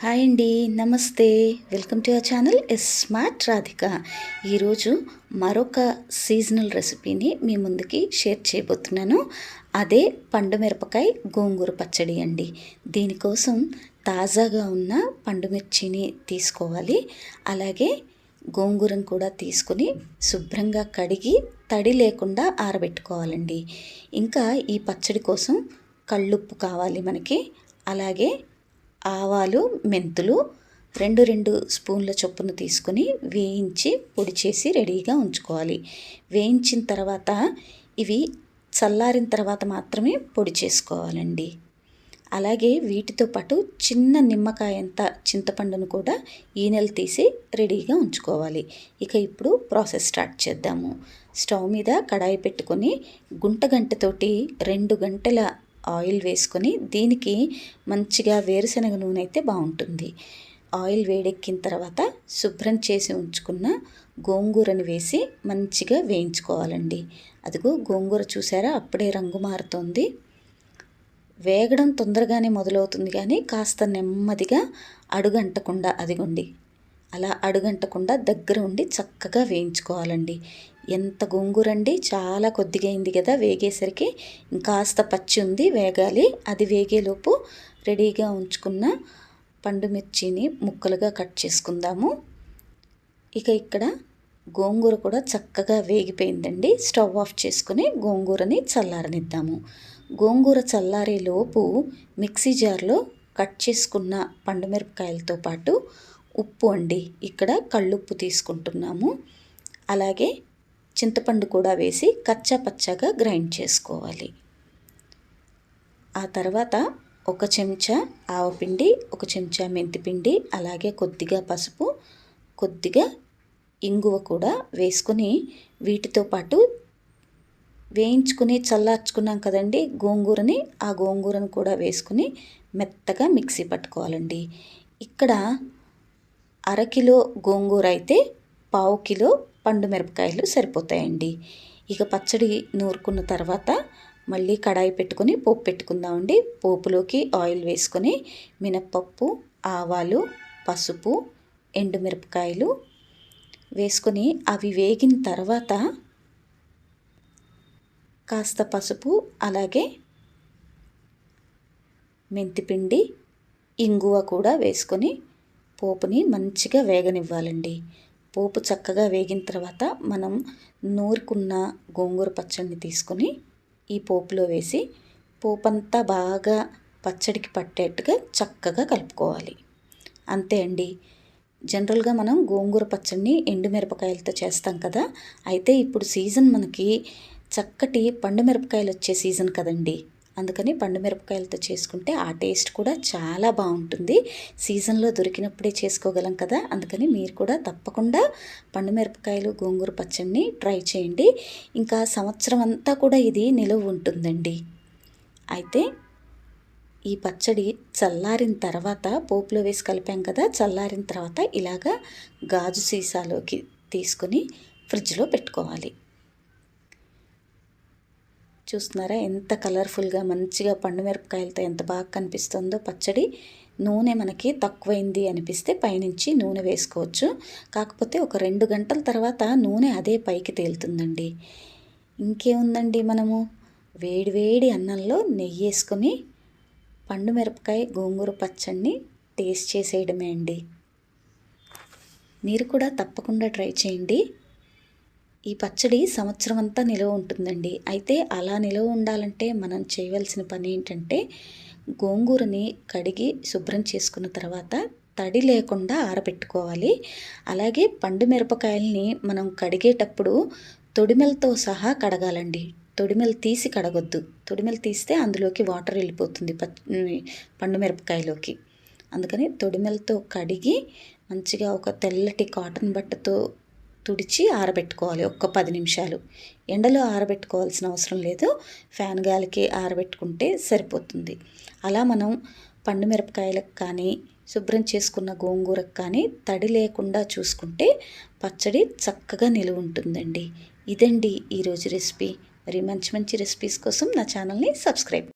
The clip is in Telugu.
హాయ్ అండి నమస్తే. Welcome to our channel S Smart Radhika. ఈరోజు మరొక సీజనల్ రెసిపీని మీ ముందుకి షేర్ చేయబోతున్నాను. అదే పండు మిరపకాయ గోంగూర పచ్చడి అండి. దీనికోసం తాజాగా ఉన్న పండు మిర్చిని తీసుకోవాలి. అలాగే గోంగూరను కూడా తీసుకుని శుభ్రంగా కడిగి తడి లేకుండా ఆరబెట్టుకోవాలండి. ఇంకా ఈ పచ్చడి కోసం కళ్ళుప్పు కావాలి మనకి. అలాగే ఆవాలు మెంతులు రెండు రెండు స్పూన్ల చొప్పున తీసుకొని వేయించి పొడి చేసి రెడీగా ఉంచుకోవాలి. వేయించిన తర్వాత ఇవి చల్లారిన తర్వాత మాత్రమే పొడి చేసుకోవాలండి. అలాగే వీటితో పాటు చిన్న నిమ్మకాయ అంత చింతపండును కూడా ఈనెలు తీసి రెడీగా ఉంచుకోవాలి. ఇక ఇప్పుడు ప్రాసెస్ స్టార్ట్ చేద్దాము. స్టవ్ మీద కడాయి పెట్టుకొని గుంట గంటతోటి రెండు గంటల ఆయిల్ వేసుకొని దీనికి మంచిగా వేరుశనగ నూనె అయితే బాగుంటుంది. ఆయిల్ వేడెక్కిన తర్వాత శుభ్రం చేసి ఉంచుకున్న గోంగూరని వేసి మంచిగా వేయించుకోవాలండి. అదిగో గోంగూర చూసారా? అప్పుడే రంగు మారుతోంది. వేగడం తొందరగానే మొదలవుతుంది కానీ కాస్త నెమ్మదిగా అడుగంటకుండా అదిగోండి అలా అడుగంటకుండా దగ్గర ఉండి చక్కగా వేయించుకోవాలండి. ఎంత గోంగూరండి. చాలా కొద్దిగా అయింది కదా వేగేసరికి. ఇంకాస్త పచ్చి ఉంది వేగాలి. అది వేగేలోపు రెడీగా ఉంచుకున్న పండు మిర్చిని ముక్కలుగా కట్ చేసుకుందాము. ఇక ఇక్కడ గోంగూర కూడా చక్కగా వేగిపోయిందండి. స్టవ్ ఆఫ్ చేసుకుని గోంగూరని చల్లారనిద్దాము. గోంగూర చల్లారే లోపు మిక్సీ జార్లో కట్ చేసుకున్న పండుమిరపకాయలతో పాటు ఉప్పు అండి. ఇక్కడ కళ్ళుప్పు తీసుకుంటున్నాము. అలాగే చింతపండు కూడా వేసి కచ్చా పచ్చగా గ్రైండ్ చేసుకోవాలి. ఆ తర్వాత ఒక చెంచా ఆవపిండి ఒక చెంచా మెంతిపిండి అలాగే కొద్దిగా పసుపు కొద్దిగా ఇంగువ కూడా వేసుకొని వీటితో పాటు వేయించుకుని చల్లార్చుకున్నాం కదండి గోంగూరని ఆ గోంగూరను కూడా వేసుకుని మెత్తగా మిక్సీ పట్టుకోవాలండి. ఇక్కడ అరకిలో గోంగూర అయితే పావు కిలో పండు మిరపకాయలు సరిపోతాయండి. ఇక పచ్చడి నూరుకున్న తర్వాత మళ్ళీ కడాయి పెట్టుకొని పోపు పెట్టుకుందామండి. పోపులోకి ఆయిల్ వేసుకొని మినప్పప్పు ఆవాలు పసుపు ఎండుమిరపకాయలు వేసుకొని అవి వేగిన తర్వాత కాస్త పసుపు అలాగే మెంతిపిండి ఇంగువ కూడా వేసుకొని పోపుని మంచిగా వేగనివ్వాలండి. పోపు చక్కగా వేగిన తర్వాత మనం నూరుకున్న గోంగూర పచ్చడిని తీసుకొని ఈ పోపులో వేసి పోపంతా బాగా పచ్చడికి పట్టేట్టుగా చక్కగా కలుపుకోవాలి. అంతే అండి. జనరల్గా మనం గోంగూర పచ్చడిని ఎండుమిరపకాయలతో చేస్తాం కదా అయితే ఇప్పుడు సీజన్ మనకి చక్కటి పండు మిరపకాయలు వచ్చే సీజన్ కదండి. అందుకని పండు మిరపకాయలతో చేసుకుంటే ఆ టేస్ట్ కూడా చాలా బాగుంటుంది. సీజన్లో దొరికినప్పుడే చేసుకోగలం కదా. అందుకని మీరు కూడా తప్పకుండా పండు మిరపకాయలు గోంగూర పచ్చడిని ట్రై చేయండి. ఇంకా సంవత్సరం అంతా కూడా ఇది నిలువ ఉంటుందండి. అయితే ఈ పచ్చడి చల్లారిన తర్వాత పోపులో వేసి కలిపాం కదా చల్లారిన తర్వాత ఇలాగా గాజు సీసాలోకి తీసుకొని ఫ్రిడ్జ్లో పెట్టుకోవాలి. చూస్తున్నారా? ఎంత కలర్ఫుల్గా మంచిగా పండు మిరపకాయలతో ఎంత బాగా కనిపిస్తుందో పచ్చడి. నూనె మనకి తక్కువైంది అనిపిస్తే పైనుంచి నూనె వేసుకోవచ్చు. కాకపోతే ఒక రెండు గంటల తర్వాత నూనె అదే పైకి తేలుతుందండి. ఇంకేముందండి మనము? వేడివేడి అన్నంలో నెయ్యి వేసుకొని పండు మిరపకాయ గోంగూర పచ్చడిని టేస్ట్ చేసేయడమే అండి. మీరు కూడా తప్పకుండా ట్రై చేయండి. ఈ పచ్చడి సంవత్సరం అంతా నిలవ ఉంటుందండి. అయితే అలా నిలవ ఉండాలంటే మనం చేయవలసిన పని ఏంటంటే గోంగూరని కడిగి శుభ్రం చేసుకున్న తర్వాత తడి లేకుండా ఆరబెట్టుకోవాలి. అలాగే పండు మిరపకాయల్ని మనం కడిగేటప్పుడు తొడిమెలతో సహా కడగాలండి. తొడిమెలు తీసి కడగొద్దు. తొడిమెలు తీస్తే అందులోకి వాటర్ వెళ్ళిపోతుంది పండు మిరపకాయలోకి. అందుకని తొడిమెలతో కడిగి మంచిగా ఒక తెల్లటి కాటన్ బట్టతో తుడిచి ఆరబెట్టుకోవాలి ఒక్క పది నిమిషాలు. ఎండలో ఆరబెట్టుకోవాల్సిన అవసరం లేదు. ఫ్యాన్ గాలికి ఆరబెట్టుకుంటే సరిపోతుంది. అలా మనం పండు మిరపకాయలకు కానీ శుభ్రం చేసుకున్న గోంగూరకు కానీ తడి లేకుండా చూసుకుంటే పచ్చడి చక్కగా నిలువ ఉంటుందండి. ఇదండి ఈరోజు రెసిపీ. మరి మంచి మంచి రెసిపీస్ కోసం నా ఛానల్ని సబ్స్క్రైబ్